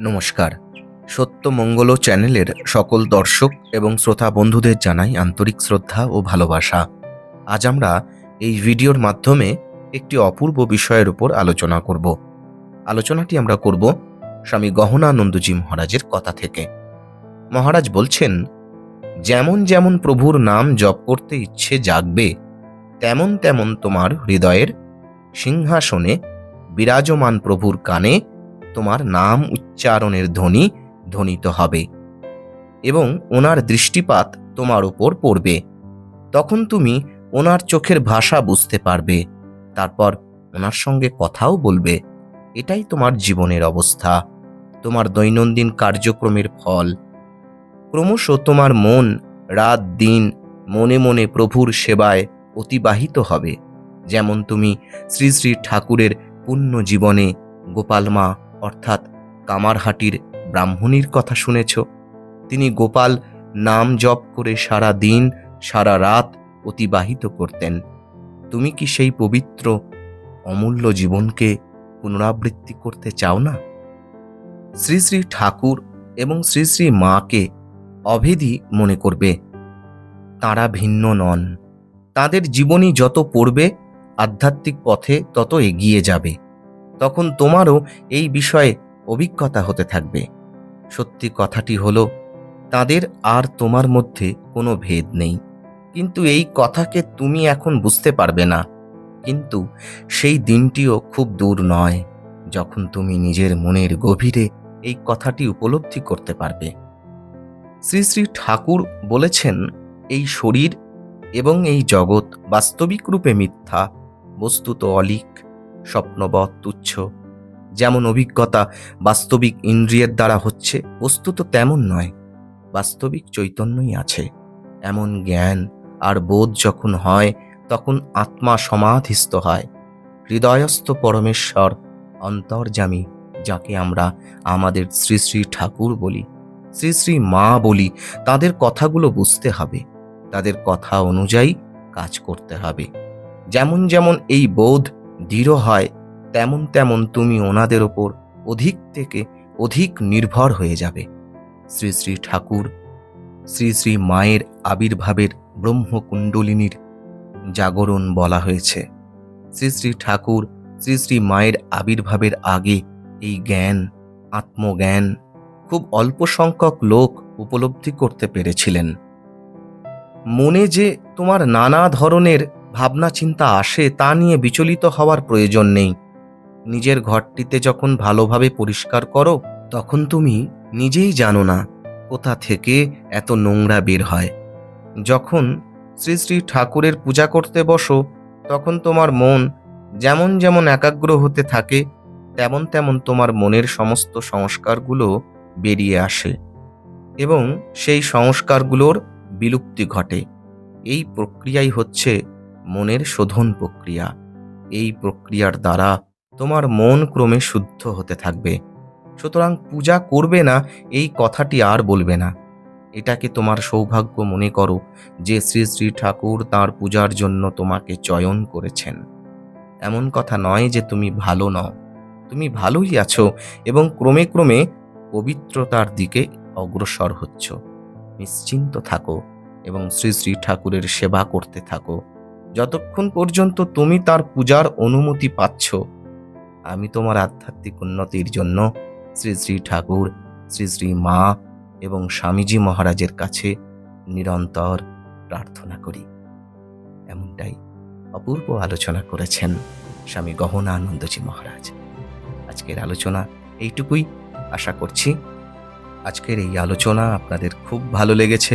নমস্কার। সত্যমঙ্গল চ্যানেলের সকল দর্শক এবং শ্রোতা বন্ধুদের জানাই আন্তরিক শ্রদ্ধা ও ভালোবাসা। আজ আমরা এই ভিডিওর মাধ্যমে একটি অপূর্ব বিষয়ের উপর আলোচনা করব। আলোচনাটি আমরা করব স্বামী গহনানন্দজি মহারাজের কথা থেকে। মহারাজ বলছেন, যেমন যেমন প্রভুর নাম জপ করতে ইচ্ছে জাগবে, তেমন তেমন তোমার হৃদয়ের সিংহাসনে বিরাজমান প্রভুর কানে তোমার নাম উচ্চারণের ধ্বনি ধ্বনিত হবে এবং ওনার দৃষ্টিপাত তোমার উপর পড়বে। তখন তুমি ওনার চোখের ভাষা বুঝতে পারবে। তারপর ওনার সঙ্গে কথাও বলবে। এটাই তোমার জীবনের অবস্থা। তোমার দৈনন্দিন কার্যক্রমের ফল। ক্রমশ তোমার মন রাত দিন মনে মনে প্রভুর সেবায় অতিবাহিত হবে। যেমন তুমি শ্রী শ্রী ঠাকুরের পুণ্য জীবনে গোপালমা অর্থাৎ কামারহাটির ব্রাহ্মণীর কথা শুনেছ। তিনি গোপাল নাম জপ করে সারা দিন, সারা রাত অতিবাহিত করতেন। তুমি কি সেই পবিত্র, অমূল্য জীবনকে পুনরাবৃত্তি করতে চাও না? শ্রী শ্রী ঠাকুর এবং শ্রী শ্রী মাকে অভেদী মনে করবে। তাঁরা ভিন্ন নন। তাদের জীবনী যত পড়বে, আধ্যাত্মিক পথে তত এগিয়ে যাবে। তখন তোমারও এই বিষয়ে অভিজ্ঞতা হতে থাকবে। সত্যি কথাটি হলো, তাদের আর তোমার মধ্যে কোনো ভেদ নেই। কিন্তু এই কথাকে তুমি এখন বুঝতে পারবে না। কিন্তু সেই দিনটিও খুব দূর নয়, যখন তুমি নিজের মনের গভীরে এই কথাটি উপলব্ধি করতে পারবে। শ্রী শ্রী ঠাকুর বলেছেন, এই শরীর এবং এই জগৎ বাস্তবিক রূপে মিথ্যা, বস্তুত অলিক স্বপ্নবৎ তুচ্ছ। যেমন অভিজ্ঞতা বাস্তবিক ইন্দ্রিয়ের দ্বারা হচ্ছে, বস্তুত তেমন নয়। বাস্তবিক চৈতন্যই আছে। এমন জ্ঞান আর বোধ যখন হয়, তখন আত্মা সমাধিস্থ হয়। হৃদয়স্থ পরমেশ্বর অন্তর্জামী যাকে আমরা আমাদের শ্রী শ্রী ঠাকুর বলি, শ্রী শ্রী মা বলি, তাদের কথাগুলো বুঝতে হবে। তাদের কথা অনুযায়ী কাজ করতে হবে। যেমন যেমন এই বোধ দৃঢ় হয়, তেমন তেমন তুমি ওনাদের ওপর অধিক থেকে অধিক নির্ভর হয়ে যাবে। শ্রী শ্রী ঠাকুর, শ্রী শ্রী মায়ের আবির্ভাবের ব্রহ্মকুণ্ডলিনীর জাগরণ বলা হয়েছে। শ্রী শ্রী ঠাকুর, শ্রী শ্রী মায়ের আবির্ভাবের আগে এই জ্ঞান, আত্মজ্ঞান খুব অল্প সংখ্যক লোক উপলব্ধি করতে পেরেছিলেন। মনে যে তোমার নানা ধরনের ভাবনা চিন্তা আসে তা নিয়ে বিচলিত হওয়ার প্রয়োজন নেই। নিজের ঘরটিতে যখন ভালোভাবে পরিষ্কার করো, তখন তুমি নিজেই জানো না কোথা থেকে এত নোংরা বের হয়। যখন শ্রী শ্রী ঠাকুরের পূজা করতে বসো, তখন তোমার মন যেমন যেমন একাগ্র হতে থাকে, তেমন তেমন তোমার মনের সমস্ত সংস্কারগুলো বেরিয়ে আসে এবং সেই সংস্কারগুলোর বিলুপ্তি ঘটে। এই প্রক্রিয়াই হচ্ছে মনের শোধন প্রক্রিয়া। এই প্রক্রিয়ার দ্বারা তোমার মন ক্রমে শুদ্ধ হতে থাকবে। সুতরাং পূজা করবে না, এই কথাটি আর বলবে না। এটাকে তোমার সৌভাগ্য মনে করো যে শ্রী শ্রী ঠাকুর তার পূজার জন্য তোমাকে চয়ন করেছেন। এমন কথা নয় যে তুমি ভালো নও। তুমি ভালোই আছো এবং ক্রমে ক্রমে পবিত্রতার দিকে অগ্রসর হচ্ছ। নিশ্চিন্ত থাকো এবং শ্রী শ্রী ঠাকুরের সেবা করতে থাকো। যতক্ষণ পর্যন্ত তুমি তার পূজার অনুমতি পাচ্ছ, আমি তোমার আধ্যাত্মিক উন্নতির জন্য শ্রী শ্রী ঠাকুর, শ্রী শ্রী মা এবং স্বামীজি মহারাজের কাছে নিরন্তর প্রার্থনা করি। এমনটাই অপূর্ব আলোচনা করেছেন স্বামী গহনানন্দজি মহারাজ। আজকের আলোচনা এইটুকুই। আশা করছি আজকের এই আলোচনা আপনাদের খুব ভালো লেগেছে।